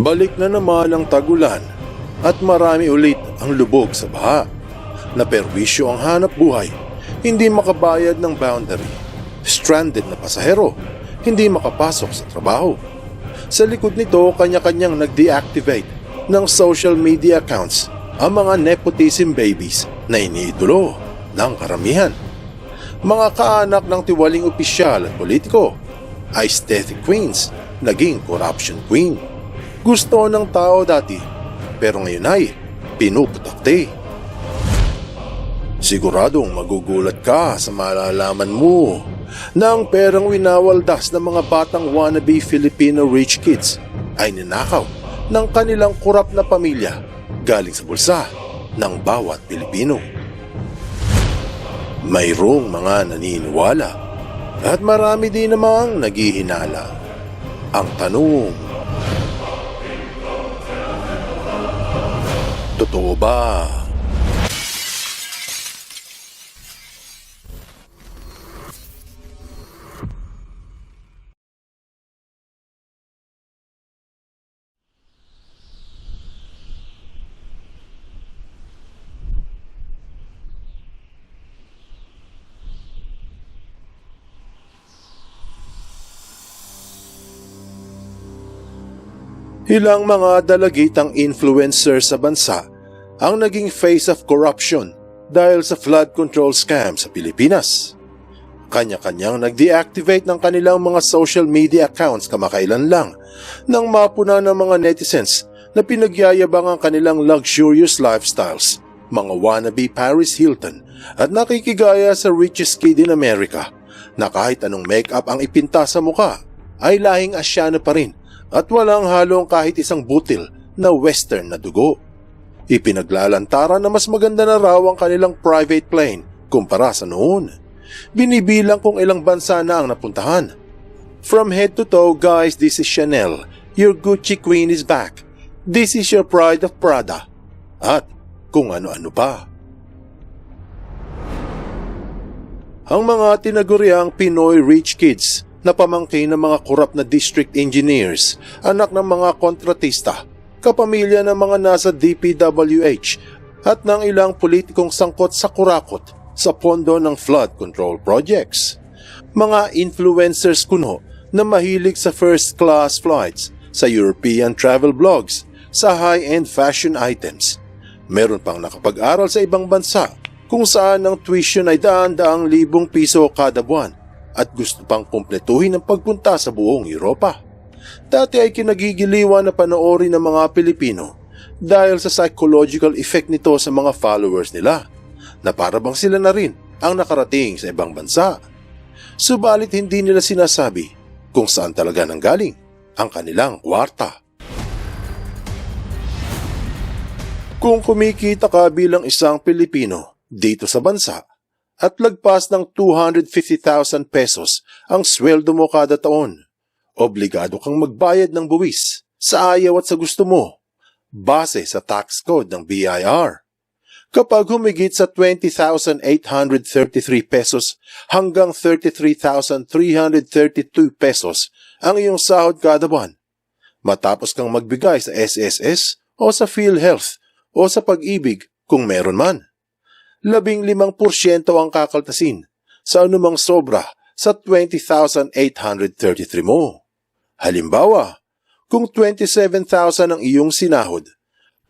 Balik na naman ang tagulan at marami ulit ang lubog sa baha. Naperwisyo ang hanap buhay, hindi makabayad ng boundary. Stranded na pasahero, hindi makapasok sa trabaho. Sa likod nito, kanya-kanyang nag-deactivate ng social media accounts ang mga nepotism babies na iniidolo ng karamihan. Mga kaanak ng tiwaling opisyal at politiko, aesthetic queens, naging corruption queen. Gusto ng tao dati, pero ngayon ay pinuputakte. Siguradong magugulat ka sa malalaman mo na ang perang winawaldas ng mga batang wannabe Filipino rich kids ay ninakaw ng kanilang kurap na pamilya galing sa bulsa ng bawat Pilipino. Mayroong mga naniniwala at marami din namang naghihinala. Ang tanong, Totoo ba? Ilang mga dalagitang influencer sa bansa ang naging face of corruption dahil sa flood control scam sa Pilipinas. Kanya-kanyang nag-deactivate ng kanilang mga social media accounts kamakailan lang nang mapuna ng mga netizens na pinagyayabang ang kanilang luxurious lifestyles, mga wannabe Paris Hilton at nakikigaya sa richest kid in America na kahit anong makeup ang ipinta sa muka ay lahing asyano pa rin at walang halong kahit isang butil na western na dugo. Ipinaglalantara na mas maganda na raw ang kanilang private plane kumpara sa noon. Binibilang kung ilang bansa na ang napuntahan. From head to toe, guys, this is Chanel. Your Gucci queen is back. This is your pride of Prada. At kung ano-ano pa. Ang mga tinaguriang Pinoy rich kids na pamangkin ng mga korap na district engineers, anak ng mga kontratista, kapamilya ng mga nasa DPWH at ng ilang politikong sangkot sa kurakot sa pondo ng flood control projects. Mga influencers kuno na mahilig sa first class flights, sa European travel blogs, sa high-end fashion items. Meron pang nakapag-aral sa ibang bansa kung saan ang tuition ay daan-daang libong piso kada buwan at gusto pang kumpletuhin ang pagpunta sa buong Europa. Dati ay kinagigiliwan na panoorin ng mga Pilipino dahil sa psychological effect nito sa mga followers nila na para bang sila na rin ang nakarating sa ibang bansa. Subalit hindi nila sinasabi kung saan talaga nanggaling ang kanilang kwarta. Kung kumikita ka bilang isang Pilipino dito sa bansa at lagpas ng 250,000 pesos ang sweldo mo kada taon, obligado kang magbayad ng buwis sa ayaw at sa gusto mo base sa tax code ng BIR. Kapag humigit sa 20,833 pesos hanggang 33,332 pesos ang iyong sahod kada buwan, matapos kang magbigay sa SSS o sa PhilHealth o sa pag-ibig kung meron man. Labing limang porsyento ang kakaltasin sa anumang sobra sa 20,833 mo. Halimbawa, kung 27,000 ang iyong sinahod,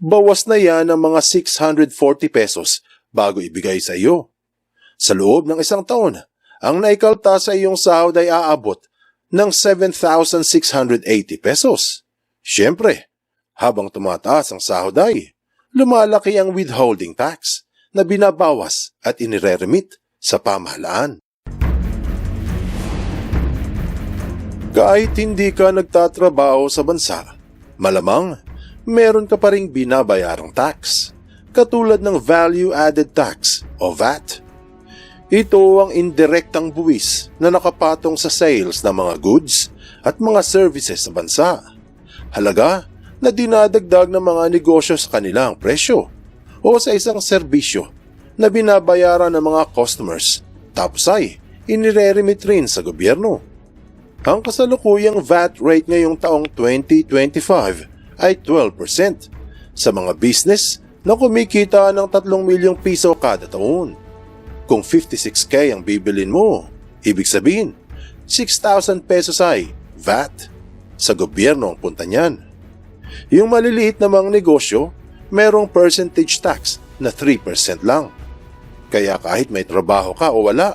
bawas na yan ng mga 640 pesos bago ibigay sa iyo. Sa loob ng isang taon, ang naikalta sa iyong sahod ay aabot ng 7,680 pesos. Siyempre, habang tumataas ang sahod ay, lumalaki ang withholding tax na binabawas at inireremit sa pamahalaan. Kahit hindi ka nagtatrabaho sa bansa, malamang meron ka pa ring binabayarang tax, katulad ng Value Added Tax o VAT. Ito ang indirektang buwis na nakapatong sa sales ng mga goods at mga services sa bansa. Halaga na dinadagdag ng mga negosyo sa kanilang presyo o sa isang serbisyo na binabayaran ng mga customers tapos ay inireremit rin sa gobyerno. Ang kasalukuyang VAT rate ngayong taong 2025 ay 12%. Sa mga business na kumikita ng 3 milyong piso kada taon. Kung 56k ang bibilin mo, ibig sabihin, 6,000 pesos ay VAT. Sa gobyerno ang punta niyan. Yung maliliit namang negosyo, merong percentage tax na 3% lang. Kaya kahit may trabaho ka o wala,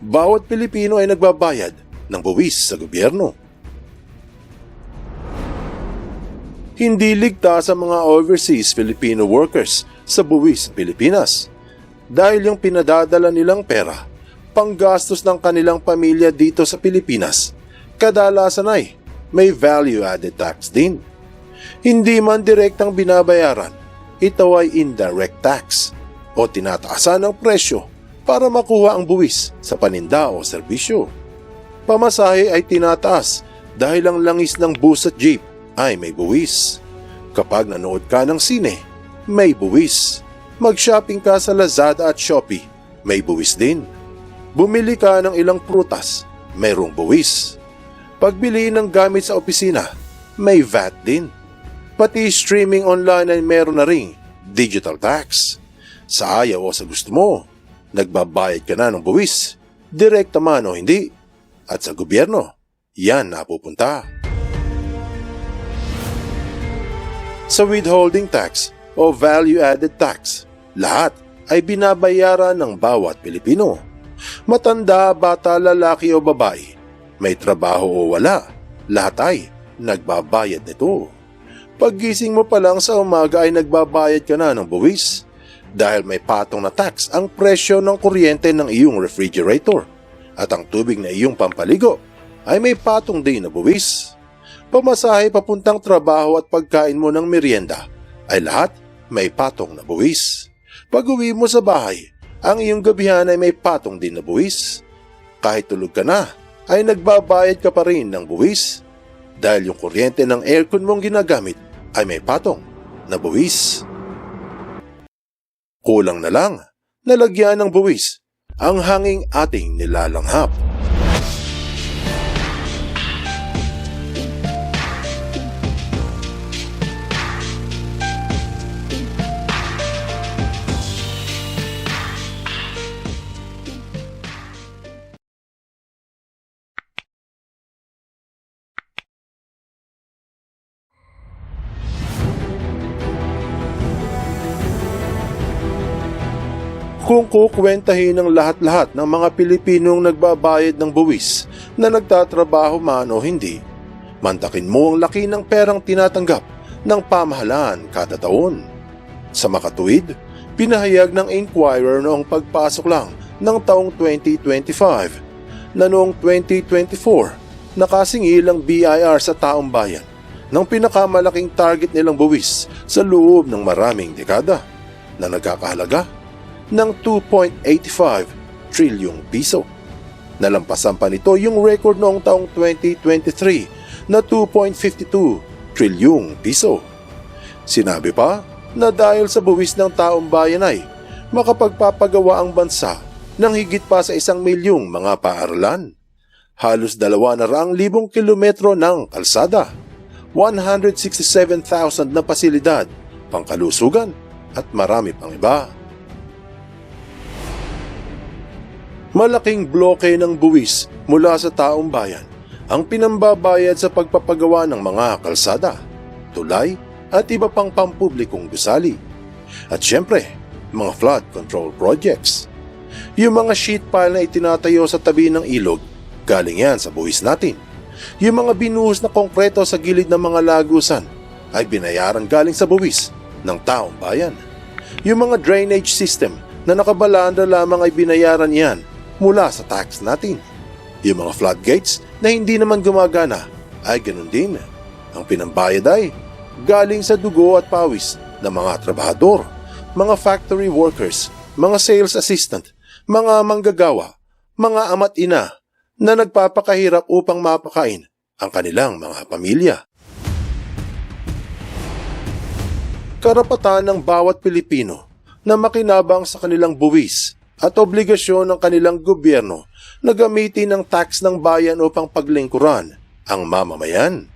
bawat Pilipino ay nagbabayad ng buwis sa gobyerno. Hindi ligtas sa mga overseas Filipino workers sa buwis sa Pilipinas dahil yung pinadadala nilang pera panggastos ng kanilang pamilya dito sa Pilipinas kadalasan ay may value added tax din. Hindi man direktang binabayaran, ito ay indirect tax o tinataasan ng presyo para makuha ang buwis sa paninda o serbisyo. Pamasahe ay tinataas dahil ang langis ng bus at jeep ay may buwis. Kapag nanood ka ng sine, may buwis. Mag-shopping ka sa Lazada at Shopee, may buwis din. Bumili ka ng ilang prutas, mayroong buwis. Pagbili ng gamit sa opisina, may VAT din. Pati streaming online ay meron na ring digital tax. Sa ayaw o sa gusto mo, nagbabayad ka na ng buwis, direkta man o hindi. At sa gobyerno, yan napupunta. Sa withholding tax o value-added tax, lahat ay binabayaran ng bawat Pilipino. Matanda, bata, lalaki o babae, may trabaho o wala, lahat ay nagbabayad nito. Paggising mo pa lang sa umaga ay nagbabayad ka na ng buwis dahil may patong na tax ang presyo ng kuryente ng iyong refrigerator at ang tubig na iyong pampaligo ay may patong din na buwis. Pamasahe papuntang trabaho at pagkain mo ng merienda ay lahat may patong na buwis. Pag uwi mo sa bahay, ang iyong gabihan ay may patong din na buwis. Kahit tulog ka na, ay nagbabayad ka pa rin ng buwis dahil yung kuryente ng aircon mong ginagamit ay may patong na buwis. Kulang na lang, nalagyan ng buwis ang hanging ating nilalanghap. Kung kukwentahin ng lahat-lahat ng mga Pilipinong nagbabayad ng buwis na nagtatrabaho man o hindi, mantakin mo ang laki ng perang tinatanggap ng pamahalaan kada taon. Sa makatuwid, pinahayag ng Inquirer noong pagpasok lang ng taong 2025 na noong 2024 nakasingil ang BIR sa taong bayan ng pinakamalaking target nilang buwis sa loob ng maraming dekada na nagkakahalaga ng 2.85 trilyong piso. Nalampasan pa nito yung record noong taong 2023 na 2.52 trilyong piso. Sinabi pa na dahil sa buwis ng taong bayan ay makapagpapagawa ang bansa ng higit pa sa isang milyong mga paaralan. Halos dalawa na raang libong kilometro ng kalsada, 167,000 na pasilidad, pangkalusugan at marami pang iba. Malaking bloke ng buwis mula sa taong bayan ang pinambabayad sa pagpapagawa ng mga kalsada, tulay at iba pang pampublikong gusali. At syempre, mga flood control projects. Yung mga sheet pile na itinatayo sa tabi ng ilog, galing yan sa buwis natin. Yung mga binuhos na konkreto sa gilid ng mga lagusan ay binayaran galing sa buwis ng taong bayan. Yung mga drainage system na nakabalanda lamang ay binayaran yan mula sa tax natin. Yung mga floodgates na hindi naman gumagana ay ganun din. Ang pinambayad ay galing sa dugo at pawis ng mga trabahador, mga factory workers, mga sales assistant, mga manggagawa, mga ama't ina na nagpapakahirap upang mapakain ang kanilang mga pamilya. Karapatan ng bawat Pilipino na makinabang sa kanilang buwis at obligasyon ng kanilang gobyerno na gamitin ang tax ng bayan upang paglingkuran ang mamamayan.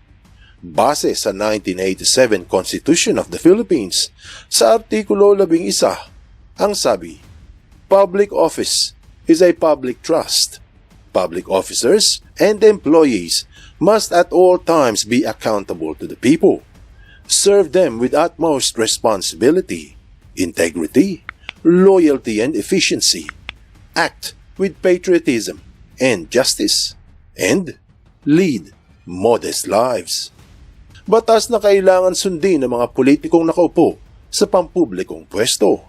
Base sa 1987 Constitution of the Philippines, sa Artikulo 11, ang sabi, Public office is a public trust. Public officers and employees must at all times be accountable to the people. Serve them with utmost responsibility, integrity, loyalty, and efficiency. Act with patriotism and justice. And lead modest lives. Batas na kailangan sundin ng mga politikong nakaupo sa pampublikong pwesto.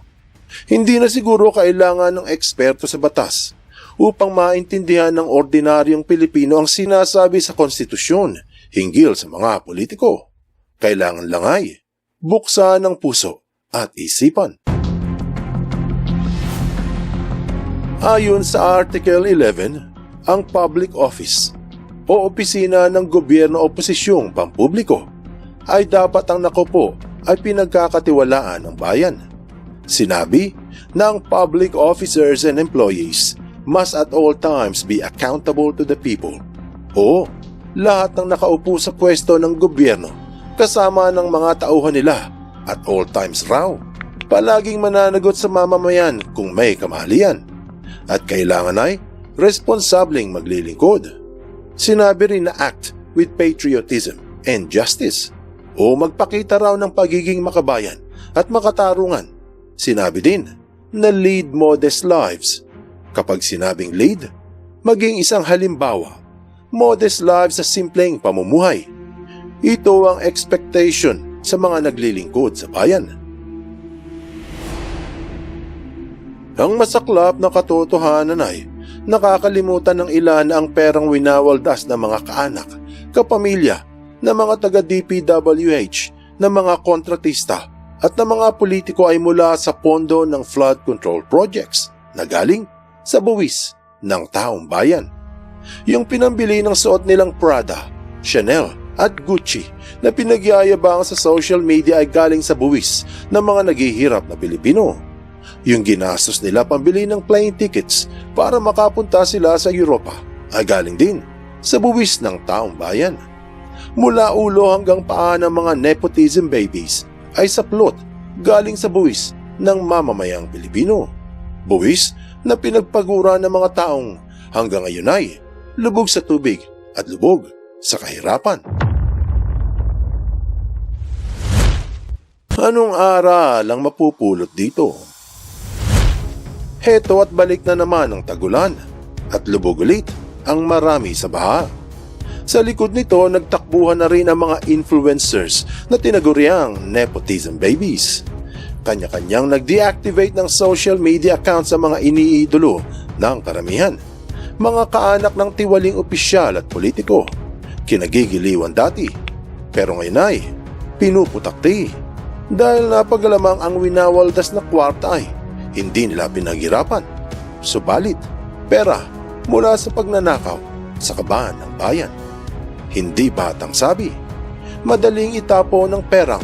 Hindi na siguro kailangan ng eksperto sa batas upang maintindihan ng ordinaryong Pilipino ang sinasabi sa konstitusyon hinggil sa mga politiko. Kailangan lang ay buksan ang puso at isipan. Ayon sa Article 11, ang public office o opisina ng gobyerno o posisyong pampubliko ay dapat ang nakupo ay pinagkakatiwalaan ng bayan. Sinabi na ang public officers and employees must at all times be accountable to the people o lahat ng nakaupo sa pwesto ng gobyerno kasama ng mga tauhan nila at all times raw. Palaging mananagot sa mamamayan kung may kamalian at kailangan ay responsableng maglilingkod. Sinabi rin na act with patriotism and justice o magpakita raw ng pagiging makabayan at makatarungan. Sinabi din na lead modest lives. Kapag sinabing lead, maging isang halimbawa, modest lives sa simpleng pamumuhay. Ito ang expectation sa mga naglilingkod sa bayan. Ang masaklap na katotohanan ay nakakalimutan ng ilan ang perang winawaldas ng mga kaanak, kapamilya, ng mga taga DPWH, ng mga kontratista at ng mga politiko ay mula sa pondo ng flood control projects na galing sa buwis ng taong bayan. Yung pinambili ng suot nilang Prada, Chanel at Gucci na pinagyayabang sa social media ay galing sa buwis ng mga naghihirap na Pilipino. Yung ginastos nila pambili ng plane tickets para makapunta sila sa Europa ay galing din sa buwis ng taong bayan. Mula ulo hanggang paa ng mga nepotism babies ay saplot galing sa buwis ng mamamayang Pilipino. Buwis na pinagpagura ng mga taong hanggang ngayon ay lubog sa tubig at lubog sa kahirapan. Anong aral ang mapupulot dito? Heto at balik na naman ang tagulan at lubog ulit ang marami sa baha. Sa likod nito, nagtakbuhan na rin ang mga influencers na tinaguriang nepotism babies. Kanya-kanyang nag-deactivate ng social media accounts sa mga iniidolo ng karamihan. Mga kaanak ng tiwaling opisyal at politiko. Kinagigiliwan dati. Pero ngayon ay pinuputakti. Dahil napagalamang ang winawaldas na kwarta ay hindi nila pinaghirapan. Subalit, pera mula sa pagnanakaw sa kaban ng bayan. Hindi batang sabi, madaling itapo ng perang,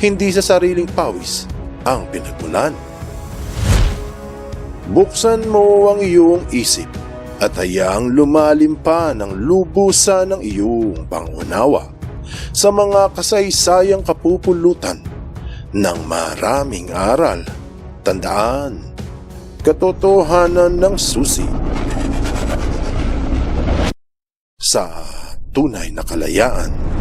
hindi sa sariling pawis ang pinagmulan. Buksan mo ang iyong isip at hayaang lumalim pa ng lubusan ng iyong pangunawa sa mga kasaysayang kapupulutan ng maraming aral. Tandaan, katotohanan ng susi sa tunay na kalayaan.